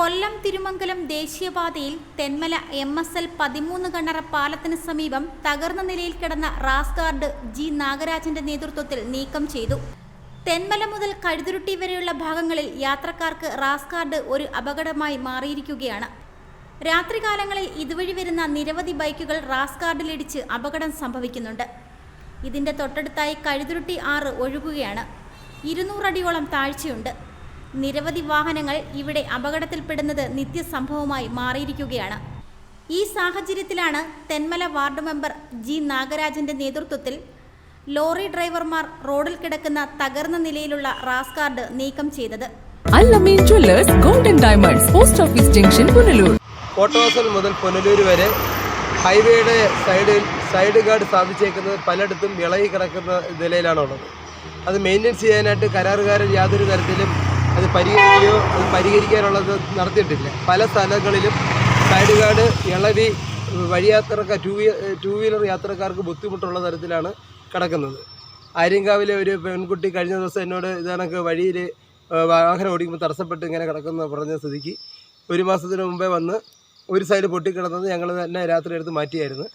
കൊല്ലം തിരുമംഗലം ദേശീയപാതയിൽ Thenmala M S L പതിമൂന്ന് കണ്ണറ പാലത്തിന് സമീപം തകർന്ന നിലയിൽ കിടന്ന റാസ് ഗാർഡ് ജി നാഗരാജന്റെ നേതൃത്വത്തിൽ നീക്കം ചെയ്തു. തെന്മല മുതൽ കഴുതുരുട്ടി വരെയുള്ള ഭാഗങ്ങളിൽ യാത്രക്കാർക്ക് റാസ് ഗാർഡ് ഒരു അപകടമായി മാറിയിരിക്കുകയാണ്. രാത്രികാലങ്ങളിൽ ഇതുവഴി വരുന്ന നിരവധി ബൈക്കുകൾ റാസ് ഗാർഡിലിടിച്ച് അപകടം സംഭവിക്കുന്നുണ്ട്. ഇതിന്റെ തൊട്ടടുത്തായി കഴുതുരുട്ടി ആറ് ഒഴുകുകയാണ്. ഇരുന്നൂറടിയോളം താഴ്ചയുണ്ട്. നിരവധി വാഹനങ്ങൾ ഇവിടെ അപകടത്തിൽപ്പെടുന്നത് നിത്യസംഭവമായി മാറിയിരിക്കുകയാണ്. ഈ സാഹചര്യത്തിലാണ് തെന്മല വാർഡ് മെമ്പർ ജി നാഗരാജന്റെ നേതൃത്വത്തിൽ ലോറി ഡ്രൈവർമാർ റോഡിൽ കിടക്കുന്ന തകർന്ന നിലയിലുള്ള റാസ് കാർഡ് നീക്കം ചെയ്തത്. Allameen jewellers golden diamonds post office junction Punalur. Kottavasal മുതൽ പുനലൂർ വരെ ഹൈവേയുടെ സൈഡിൽ സൈഡ് ഗാർഡ് സ്ഥാപിച്ചേക്കുന്നത് പലയിടത്തും ഇളകി കിടക്കുന്ന നിലയിലാണുള്ളത്. അത് മെയിന്റെനൻസ് ചെയ്യാനായിട്ട് കരാറുകാരൻ യാതൊരു തരത്തിലും അത് പരിഹരിക്കുകയോ അത് പരിഹരിക്കാനുള്ളത് നടത്തിയിട്ടില്ല. പല സ്ഥലങ്ങളിലും സൈഡ് കാർഡ് ഇളവി വഴിയാത്രക്കാർ ടൂ വീ ടൂ വീലർ യാത്രക്കാർക്ക് ബുദ്ധിമുട്ടുള്ള തരത്തിലാണ് കിടക്കുന്നത്. ആര്യങ്കാവിലെ ഒരു പെൺകുട്ടി കഴിഞ്ഞ ദിവസം എന്നോട് ഇതാണൊക്കെ വഴിയിൽ വാഹനം ഓടിക്കുമ്പോൾ തടസ്സപ്പെട്ട് ഇങ്ങനെ കിടക്കുന്ന പറഞ്ഞ സ്ഥിതിക്ക് ഒരു മാസത്തിന് മുമ്പേ വന്ന് ഒരു സൈഡ് പൊട്ടിക്കിടന്നത് ഞങ്ങൾ തന്നെ രാത്രി എടുത്ത് മാറ്റിയായിരുന്നു.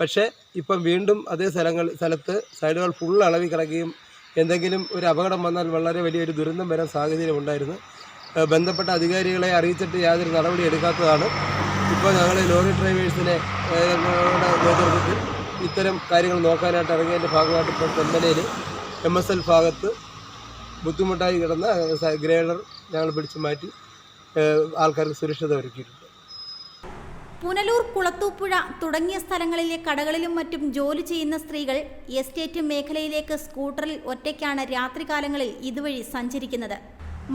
പക്ഷേ ഇപ്പം വീണ്ടും അതേ സ്ഥലങ്ങൾ സ്ഥലത്ത് സൈഡുകൾ ഫുൾ അളവിൽ കിടക്കുകയും എന്തെങ്കിലും ഒരു അപകടം വന്നാൽ വളരെ വലിയൊരു ദുരന്തം വരാൻ സാഹചര്യം ഉണ്ടായിരുന്നു. ബന്ധപ്പെട്ട അധികാരികളെ അറിയിച്ചിട്ട് യാതൊരു നടപടി എടുക്കാത്തതാണ്. ഇപ്പോൾ ഞങ്ങൾ ലോറി ഡ്രൈവേഴ്സിനെ നേതൃത്വത്തിൽ ഇത്തരം കാര്യങ്ങൾ നോക്കാനായിട്ട് ഇറങ്ങിയതിന്റെ ഭാഗമായിട്ട് ഇപ്പോൾ തെന്മലയിൽ എം എസ് എൽ ഭാഗത്ത് ബുദ്ധിമുട്ടായി കിടന്ന ഗ്രേഡർ ഞങ്ങൾ പിടിച്ചു മാറ്റി ആൾക്കാർക്ക് സുരക്ഷിത ഒരുക്കിയിട്ടുണ്ട്. പുനലൂർ കുളത്തൂപ്പുഴ തുടങ്ങിയ സ്ഥലങ്ങളിലെ കടകളിലും മറ്റും ജോലി ചെയ്യുന്ന സ്ത്രീകൾ എസ്റ്റേറ്റ് മേഖലയിലേക്ക് സ്കൂട്ടറിൽ ഒറ്റയ്ക്കാണ് രാത്രികാലങ്ങളിൽ ഇതുവഴി സഞ്ചരിക്കുന്നത്.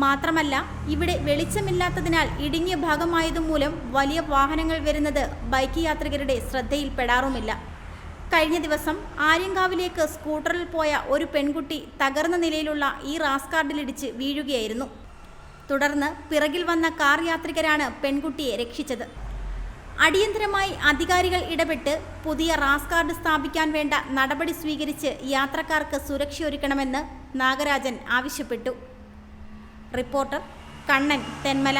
മാത്രമല്ല ഇവിടെ വെളിച്ചമില്ലാത്തതിനാൽ ഇടുങ്ങിയ ഭാഗമായതുമൂലം വലിയ വാഹനങ്ങൾ വരുന്നത് ബൈക്ക് യാത്രികരുടെ ശ്രദ്ധയിൽപ്പെടാറുമില്ല. കഴിഞ്ഞ ദിവസം ആര്യങ്കാവിലേക്ക് സ്കൂട്ടറിൽ പോയ ഒരു പെൺകുട്ടി തകർന്ന നിലയിലുള്ള ഈ റാസ്കാർഡിലിടിച്ച് വീഴുകയായിരുന്നു. തുടർന്ന് പിറകിൽ വന്ന കാർ യാത്രികരാണ് പെൺകുട്ടിയെ രക്ഷിച്ചത്. അടിയന്തരമായി അധികാരികൾ ഇടപെട്ട് പുതിയ റാസ് കാർഡ് സ്ഥാപിക്കാൻ വേണ്ട നടപടി സ്വീകരിച്ച് യാത്രക്കാർക്ക് സുരക്ഷയൊരുക്കണമെന്ന് നാഗരാജൻ ആവശ്യപ്പെട്ടു. റിപ്പോർട്ടർ കണ്ണൻ തെന്മല.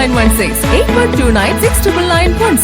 916 8129